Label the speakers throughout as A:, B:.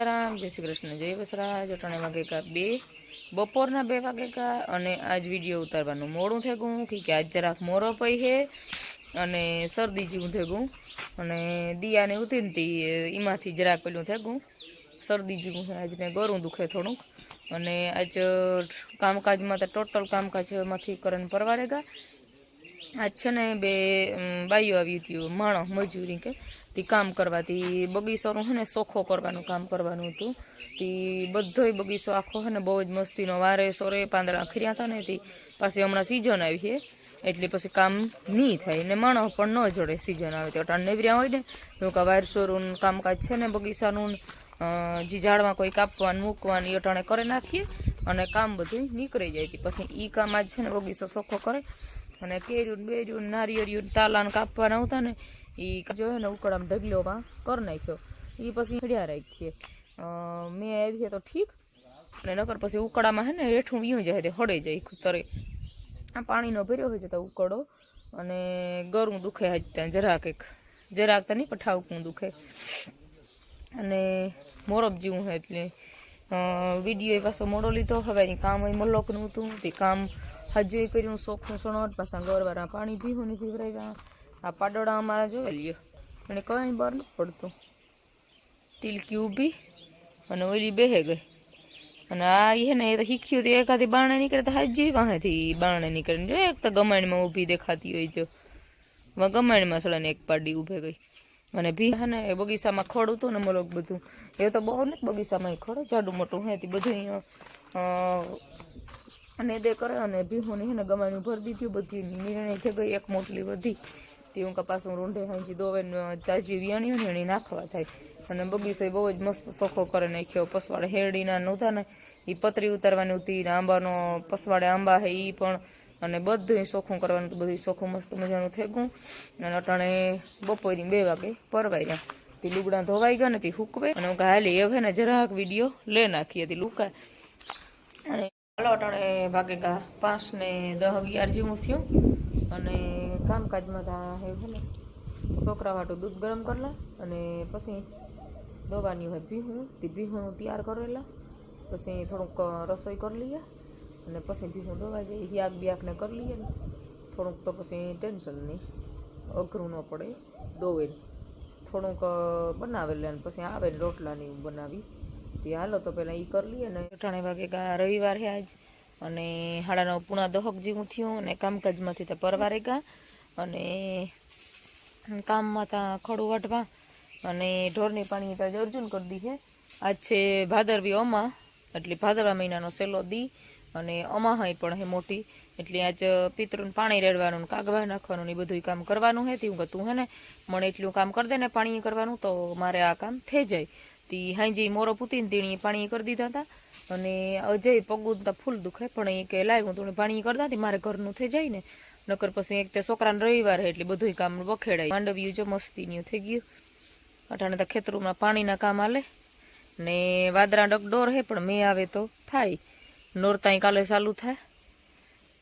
A: રામ, જય શ્રી કૃષ્ણ, જય વસરાજ અટાણે વાગે કા બે, બપોરના બે વાગે કા અને આજ વીડિયો ઉતારવાનું મોડું થઈ ગયું કે આજ જરાક મોરો પઈ હે, અને શરદી જેવું થઈ ગયું, અને દિયાને ઉતરી તી એમાંથી જરાક પેલું થઈ ગયું, શરદી જેવું છે આજને ગરું દુખે થોડુંક, અને આજ, કામકાજમાં તો ટોટલ કામકાજમાંથી કરીને પરવારે ગયા આજ છે ને બે બાઈઓ આવી હતી માણસ મજૂરી કે તે કામ કરવાથી બગીચાનું છે ને સોખો કરવાનું કામ કરવાનું હતું. તે બધોય બગીચો આખો છે ને બહુ જ મસ્તીનો વારે સોરે પાંદડા ખીર્યા હતા ને તે. પાછી હમણાં સિઝન આવી છે, એટલે પછી કામ નહીં થાય ને માણસ પણ ન જોડે સિઝન આવે. તો અટાણ નેવર્યા હોય ને, તો કે વાયર સોરું કામકાજ છે ને બગીચાનું જે ઝાડમાં કોઈ કાપવાનું, મૂકવાનું એ અટાણે કરી નાખીએ અને કામ બધું નીકળી જાય. પછી એ કામ આજ છે ને બગીચો સોખો કરે અને કેર્યું બેર્યું નારિયેળિયું તાલાને કાપવાના આવતા ને એ જો ને ઉકળામાં ઢગલોમાં કરી નાખ્યો. એ પછી ખડ્યા રાખીએ. મેં આવીએ તો ઠીક. અને નકર પછી ઉકળામાં હે ને હેઠું વીયું જાય તે હળે જાય તરે આ પાણીનો ભર્યો હોય છે તો ઉકળો. અને ગરું દુખે હજતા ત્યાં જરાક એક. જરાક તો નહીં પઠાવકું ઠાવકું દુખે. અને મોરબ જેવું હે એટલે વીડિયો એ પાછો મોડો લીધો. હવે એની કામ એ મલોકનું હતું. તે કામ હજુ કર્યું. શોખનું સણોટ પાછા ગરવારા પાણી પીવું ને પીવરાવ્યા આ પાડોળા અમારા જોવે, લ્યો. અને કંઈ બહાર ન પડતું. ટીલકી ઊભી અને ઓલી બેહે ગઈ. અને આ એ ને, એ તો શીખ્યું તો એકાથી બાણે નીકળે તો હાજી વાંહેથી બાણે નીકળે. જો એક તો ગમાણમાં ઊભી દેખાતી હોય વા ગમાણમાં સળાને એક પાડી ઊભે ગઈ. અને ભી ને, એ બગીચામાં ખડ હતું ને મલોક બધું. એ તો બહુ નથી બગીચામાં ખડ જાડું મોટું હે, તે બધું અહીંયા અને દે કરે અને ભીહોને હેને ગમાણ્યું ભરી દીધું બધી. નિર્ણય જગ્યાએ એક મોટલી વધી તે હું પાછું રૂંઢે હાંજી દોવે તાજી વિયાણી એની નાખવા થાય. અને બગીચો બહુ જ મસ્ત સોખો કરે નાખ્યો. પસવાડે હેરડીના નહોતા ને એ પતરી ઉતારવાની હતી ને આંબાનો પસવાડે આંબા હે એ પણ. અને બધું સોખું કરવાનું બધું સોખું મસ્ત મજાનું થઈ ગયું. અને અટાણે બપોરી બે વાગે પરવાઈ ગયા તે લુગડા ધોવાઈ ગયા ને તે હુકવે. અને હાલી હવે ને જરાક વીડિયો લે નાખીએ હતી લુકાય અને ચાલો અટાણે ભાગે ગા પાંચ ને દસ અગિયાર જેવું થયું. અને કામકાજમાં તા હે ને, છોકરા વાટું દૂધ ગરમ કરલા અને પછી દવાની હોય ભીહું, તે ભીહું તૈયાર કરેલા પછી થોડુંક રસોઈ કરી લઈએ અને પછી ભીહું દવા જઈએ. યાગ બિયાકને કરી લઈએ ને, થોડુંક તો પછી ટેન્શન નહીં, અઘરું ન પડે. દોવે, થોડુંક બનાવેલ અને પછી આવે ને રોટલાની બનાવી. તે હાલો તો પહેલાં એ કરી લઈએ ને. અઠાણે વાગે રવિવાર હે આજ અને હાડાનો પૂણા દહક જેવું થયું અને કામકાજમાંથી તો પરવારે ગયા અને કામમાં ત્યાં ખડું વાટવા અને ઢોરની પાણી તો અર્જુન કરી દી છે આજ છે ભાદરવી અમા, એટલે ભાદરવા મહિનાનો સેલો દી અને અમાહાઈ પણ હે મોટી. એટલે આજ પિતૃને પાણી રેડવાનું કાગવા નાખવાનું એ બધું કામ કરવાનું હે તું તું હે ને. મને એટલું કામ કરી દે ને પાણી કરવાનું તો મારે આ કામ થઈ જાય. તી હાંજી મોરો પૂતીને તેણી પાણી કરી દીધા હતા અને અજય પગું ફૂલ દુખે, પણ એ કે લાવ્યું તું પાણી કરતા મારે ઘરનું થઈ જાય ને. નકર પછી એક તે છોકરાને રવિવાર એટલે બધું કામ વખેડાય. માંડવ્યું જો મસ્તીનું થઈ ગયું. અટાણે તો ખેતરોમાં પાણીના કામ હાલે. ને વાદરા ડગડોર હે, પણ મેં આવે તો થાય. નોરતાઈ કાલે ચાલુ થાય.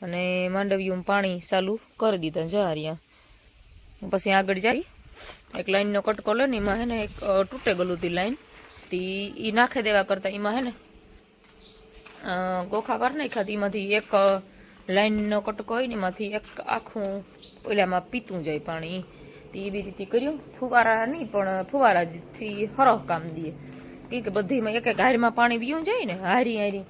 A: અને માંડવ્યું પાણી ચાલુ કરી દીધા જારિયા પછી આગળ જાય. એક લાઈનનો કટકો લે ને, એમાં હે ને એક તૂટે ગલું હતી લાઈન. તી એ નાખી દેવા કરતાં, એમાં હે ને ગોખા કરી નાખ્યા એમાંથી એક લાઈનનો કટકો હોય ને એમાંથી એક આખું ઓલામાં પીતું જાય પાણી. તે એવી રીતે કર્યું. ફુવારા નહીં, પણ ફુવારા જથી હરહ કામ દઈએ. કેમ કે બધીમાં એક એક હારીમાં પાણી પીવું જાય ને, હારી હારી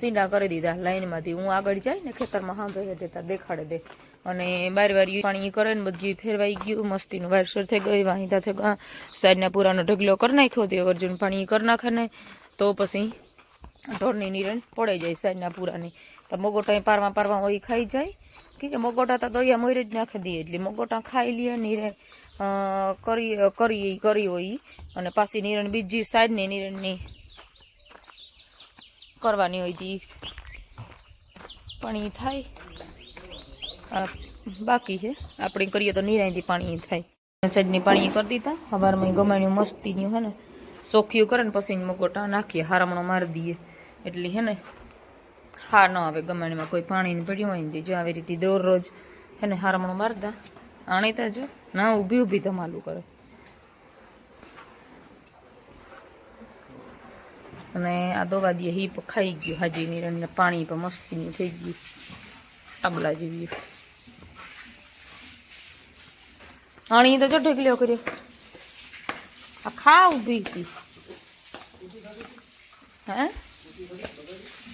A: સીંડા કરી દીધા લાઈનમાંથી. હું આગળ જાય ને ખેતરમાં હાંધો હે દેતા દેખાડે દે અને બાર વાર પાણી કરે ને બધી ફેરવાઈ ગયું. મસ્તીનું વારસર થઈ ગઈ વાહિંદા થઈ ગયા. સાઈડના પૂરાનો ઢગલો કરી નાખ્યો તે અર્જુન પાણી કરી નાખે ને, તો પછી ઢોરની નિરણ પડી જાય સાઈડના પૂરાની. તો મગોટા પારવા પારવા હોય ખાઈ જાય. કે મગોટા તો દોયા મોર જ નાખી દઈએ એટલે મગોટા ખાઈ લે નીરે કરી કરી કરી હોય અને પાછી નિરણ બીજી સાઈડની નિરણની કરવાની હોય તી પાણી થાય. બાકી છે. આપણે કરીએ તો નિરાયથી પાણી થાય. સાઈડની પાણી કરી દીધા. હવારમાં ગમાણ્યું મસ્તીનું, હે ને? સોખ્યું કરે ને પછી મગોટા નાખીએ, હારામણો મારી દઈએ. એટલે હે ને હા ન આવે ગમાણીમાં કોઈ પાણીને પડ્યું હોય ને જો આવી રીતે દરરોજ હે ને હારામણો મારતા આણીતા જો, ના ઊભી ઊભી ધમાલું કરે. અને આ દોવા દે હીપ ખાઈ ગયું હાજીની અને પાણી પણ મસ્તીનું થઈ ગયું, આબલા જેવી. આણી તો જો ઢેકલ્યો કર્યો. આ ખા ઊભી હતી. હે?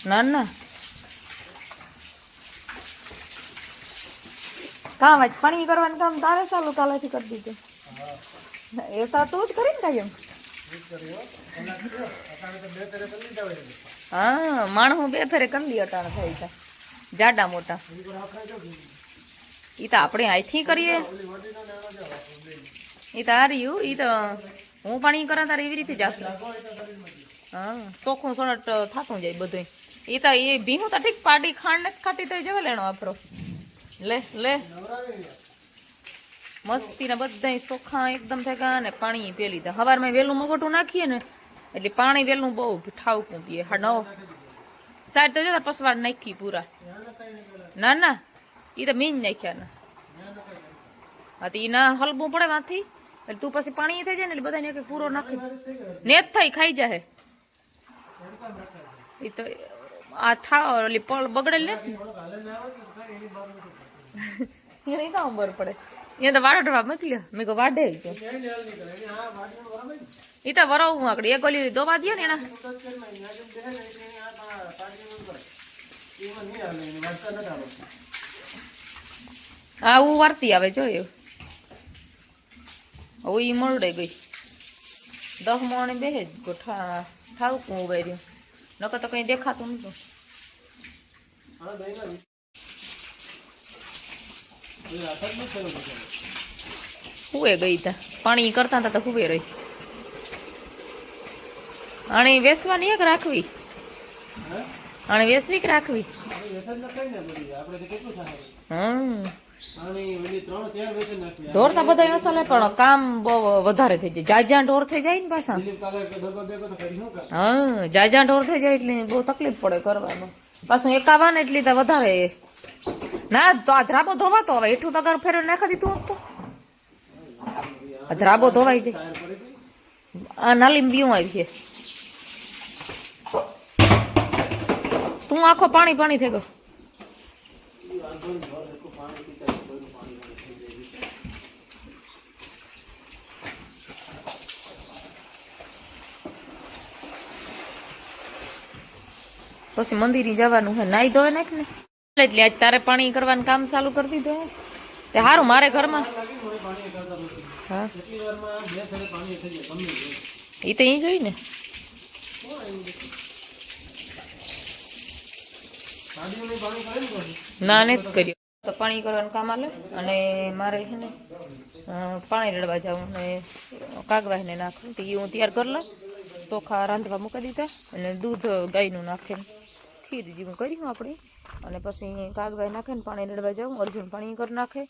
A: ના ના. કામ જ પાણી કરવાનું કામ તારે ચાલુ કાલેથી કરી દીધું. એ તો તું જ કરીને કાંઈ એમ? હા માણસ બે ફેરે કરી લી અટાણ થાય છે જાડા મોટા. ઈ તો આપણે અહીંથી કરીએ. ઈ તો હાર્યું એ તો હું પાણી કરા, તારે એવી રીતે જાશું હા, ચોખ્ખું સોનટ થતું જાય બધું ઈ તો એ ભીનું તો ઠીક પાડી ખાંડ નથી ખાતી તો જવા લેણો આપરો. લે લે. મસ્તી ને બધા ચોખ્ખા એકદમ થયા ને પાણી પી લીધા સવારમાં વહેલું મગોટું નાખીએ ને, એટલે પાણી વહેલું બહુ ઠાવકું પીએ. હા, નવ. સાઈડ તો જતા પસવાડ નાખી પૂરા. ના ના. એ તો મીન નાખ્યા ના હા, તો ઈ ના હલવું પડે માંથી એટલે તું પછી પાણી થઈ જાય ને, એટલે બધાને એક એક પૂરો નાખી. ને જ થઈ ખાઈ જાય એ તો આ ઠાવ, ઓલી પળ બગડેલ ને? એને પડે એ તો વાડવા મોકલ્યો મેં કહું વાઢે જ એ આકડી એક ઓલી દોવા દો ને એના. હા હું આવે જોયું હવે ઈ મળડે ગઈ. દસ મોણે બે જ ગોઠા ઠાવકું ઉભાઈ રહ્યું નકર તો કઈ દેખાતું નતું. હુએ ગઈ તા. પાણી કરતા હતા તો હુએ રહી. આને વેસવાની એક રાખવી. આને વેસવી કે રાખવી. હમ. ઢોર બધા અસલ પણ કામ બહુ વધારે થઈ જાય. જાજા ઢોર થઈ જાય ને પાછા. હા જાજા ઢોર થઈ જાય એટલે બહુ તકલીફ પડે કરવાનું. પાછું એકાવન એટલી તો વધારે. ના, તો આ ધ્રાબો ધોવાતો હવે. એટલું તગાર ફેરો નાખી દીધું તો. આ ધ્રાબો ધોવાઈ જાય. આ નાલી બીયું આવી છે. તું આખો પાણી પાણી થઈ ગયો. પછી મંદિરે જવાનું છે નાઈ ધોય નાખ ને એટલે આજ તારે પાણી કરવાનું કામ ચાલુ કરી દીધું તે સારું મારે ઘરમાં. હા. એ તો અહીં જોઈ ને ના ને કર્યું. તો પાણી કરવાનું કામ આલે. અને મારે છે ને પાણી રેડવા જવું ને કાગવાઈને નાખું. તો એ હું તૈયાર કરી લઉં. ચોખા રાંધવા મૂકી દીધા અને દૂધ ગાયનું નાખીને ખીર જેવું કર્યું આપણે. અને પછી કાગવાઈ નાખે ને પાણી રેડવા જાઉં. અર્જુન પાણી કરી નાખે.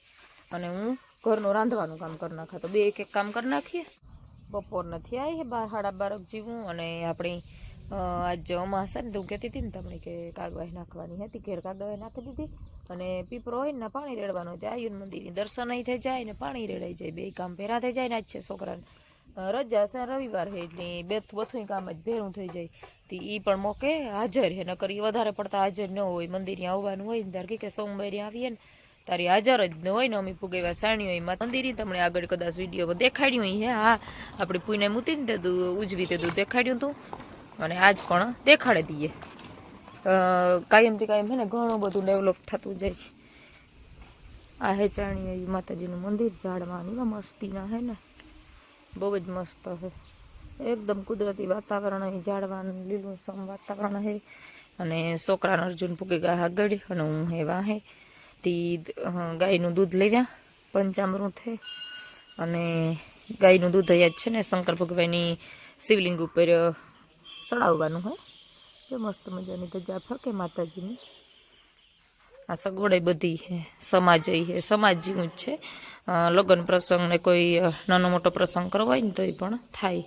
A: અને હું ઘરનું રાંધવાનું કામ કરી નાખે. તો બે એક એક કામ કરી નાખીએ. બપોર નથી છે બાર, સાડા બારક જેવું. અને આપણી આજ અમાસ ને તો કહેતી હતી ને તમને કે કાગવાઈ નાખવાની હતી. ઘેર કાગવાઈ નાખી દીધી. અને પીપરો હોય ને પાણી રેડવાનું હોય. આયુન મંદિરની દર્શન અહીં થઈ જાય ને પાણી રેડાઈ જાય. બે કામ ભેરા થઈ જાય ને આજ છે છોકરાને. રજા છે રવિવાર છે એટલે બે બધું કામ જ ભેરું થઈ જાય. તે ઈ પણ મોકે હાજર છે નકર એ વધારે પડતા હાજર ન હોય. મંદિરે આવવાનું હોય ને ત્યારે કે સોમવારે આવીએ ને તારી હાજર જ ન હોય ને અમે પુગેવા સાણી હોય મંદિરે તમને આગળ કદાચ વિડીયોમાં દેખાડ્યું હે, હા. આપણે પૂને મૂતી ને તે ઉજવી તે દેખાડ્યું તું. અને આજ પણ દેખાડી દઈએ કાયમથી કાયમ હે ને ઘણું બધું ડેવલપ થતું જાય. આ હે ચાણી માતાજીનું મંદિર ઝાડમાં મસ્તીના હે ને. બહુ જ મસ્ત છે એકદમ કુદરતી વાતાવરણ અહીં ઝાડવાનું, લીલુંસમ વાતાવરણ છે અને છોકરાનો અર્જુન પૂગે ગા આગળ, અને હું હે વાહે તી ગાયનું દૂધ લેવ્યા પંચામૃત છે અને ગાયનું દૂધ અહીંયા છે ને, શંકર ભગવાનની શિવલિંગ ઉપર ચડાવવાનું હોય જો મસ્ત મજાની ધજા ફરકે માતાજીની. આ સગવડે બધી છે સમાજ હે, સમાજ જેવું જ છે. લગ્ન પ્રસંગ ને કોઈ નાનો મોટો પ્રસંગ કરવો હોય ને તો એ પણ થાય.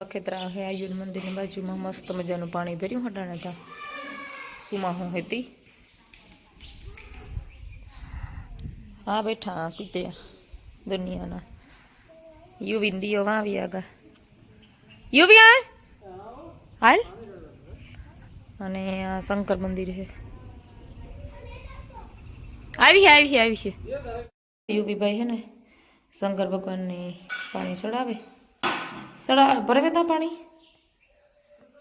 A: ખેતરા હે આયુન મંદિરની બાજુમાં મસ્ત મજાનું પાણી ભર્યું હટાણા હતા સુમા હું હતી. હા બેઠા પીતે દુનિયાના. યુવી ને દિયો વાવી આગા. હાલ? અને આ શંકર મંદિર છે આવી છે આવી છે આવી છે યુવી ભાઈ છે ને શંકર ભગવાનને પાણી ચડાવે. ચડા ભરવે તા પાણી?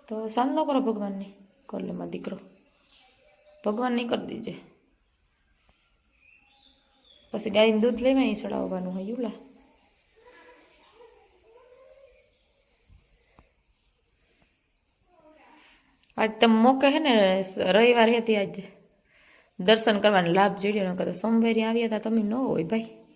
A: તો શાંત ન કરો ભગવાનની. કર મારો દીકરો. ભગવાન નહીં કરી દેજે. પછી ગાયનું દૂધ લેવા અહીં સડાવવાનું હોય યુલા આજ તમે મોકે હે ને રવિવાર હતી આજ. દર્શન કરવાનો લાભ જોડ્યો ન કરતો સોમવારે આવ્યા હતા તમે ન હોય ભાઈ.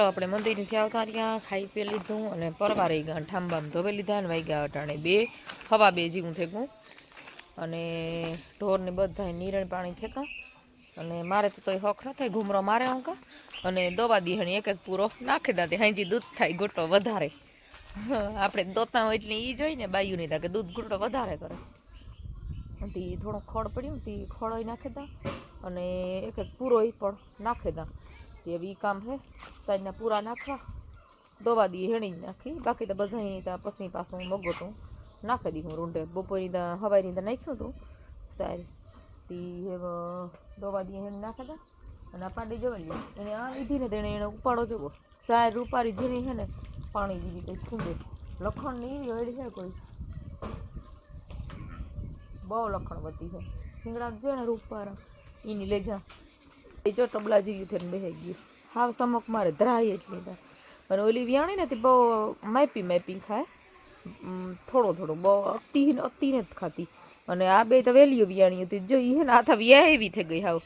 A: ચાલો આપણે મંદિરથી આવતા રહ્યા ખાઈ પી લીધું અને પરવારે ગયા ઠાંબામ ધોવે લીધા અને વાગ્યા અટાણે બે, હવા બે જેવું થેકું અને ઢોરને બધા નીરણ પાણી થેકા. અને મારે તો તોય હખ ન થાય, ઘૂમરો મારે અંકા અને દવા દિહાણી એક એક પૂરો નાખી દાતે હાંજી દૂધ થાય ગોટો વધારે. આપણે દોતા હોય એટલે એ જોઈને બાયું તા કે દૂધ ગોટો વધારે કરે. તે થોડો ખડ પડ્યું તે ખોળોય નાખી દા. અને એક એક પૂરો ઈ પણ નાખી દા. તે હવે ઈ કામ છે. સાઈડના પૂરા નાખવા. દવા દી હેણી નાખી. બાકી તો બધા ત્યાં પછી પાછું મગો તું નાખી દી હું રૂંઢે. બપોરની ત્યાં હવાઈની ત્યાં નાખ્યું હતું. સારી. તી દવા દી હેણી નાખ્યા દા અને આ પાડી જોઈ લે એને આ લીધી ને તેણે એને ઉપાડો જોવો. સાર રૂપારી જેની છે ને, પાણી દીધી કંઈ ખૂંદે. લખણ નહીં એવી છે કોઈ. બહુ લખણ વધી છે. શીંગડા જો ને રૂપારા. એની લઈ જા એ જો તબલા જેવી થઈને બેહી ગયું. હાવ સમક મારે ધરાય જ લીધા અને ઓલી વિયાણી ને તે બહુ માપી માપી ખાય. થોડો થોડો, બહુ અતિ અતિ જ ખાતી. અને આ બે તો વેલીઓ વ્યાણી હતી. જો એ ને આથા વ્યા એવી થઈ ગઈ હાવ.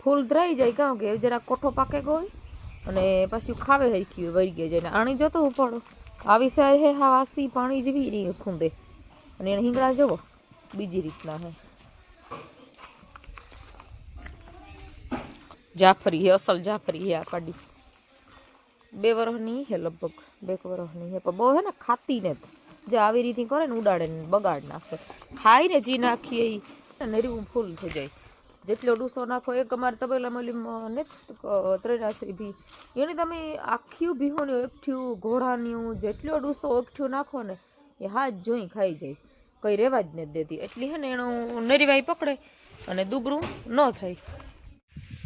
A: ફૂલ ધરાઈ જાય કાં કે જરા કોઠો પાકે ગયો અને પાછું ખાવે હરખી વરી ગયા જાય આણી જતો ઉપાડો. આવી સાય હે હા વાસી પાણી જેવી રહી ખૂંદે. અને એને હિંગળા જોવો, બીજી રીતના હે. જાફરી હે, અસલ જાફરી હે આ પાડી બે વરહની હે લગભગ, બે વરહની હે. પણ બહુ હે ને ખાતી ને જે. આવી રીતે કરે ને ઉડાડે ને બગાડ નાખે. ખાઈને જી નાખીએ એ નરીવું ફૂલ થઈ જાય. જેટલો ડૂસો નાખો, એક અમારે તબેલામાં ઓલી ને ત્રેરાશ્રી ભી. એની તમે આખ્યું ભીહોની, એકઠ્યું ઘોડાની જેટલો ડૂસો એકઠ્યું નાખો ને, એ હાથ જોઈ ખાઈ જાય. કંઈ રહેવા જ નથી દેતી. એટલી હે ને એનું નરીવાઈ પકડે, અને દુબરું ન થાય.